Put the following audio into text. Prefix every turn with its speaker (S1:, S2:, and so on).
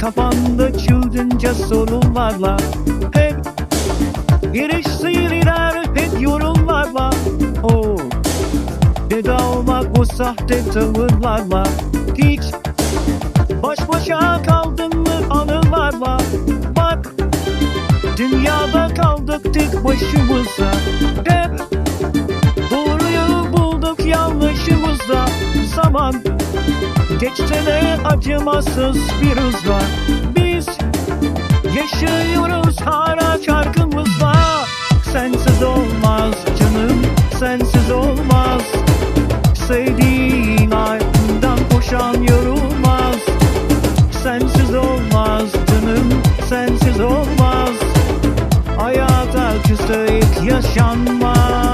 S1: Kafanda çılgınca sorunlarla Hep Geliştirirler hep yorumlarla. Oh Veda olmak bu sahte tavırlarla. Hiç Baş başa kaldın mı anılarla? Bak Dünyada kaldık tek başımıza. Hep Zaman. Geçse de acımasız bir hızla Biz Yaşıyoruz hala çarkımızla Sensiz olmaz canım Sensiz olmaz. Sevdiğin ardından koşan yorulmaz. Sensiz olmaz canım Sensiz olmaz. Hayata küseyip yaşanmaz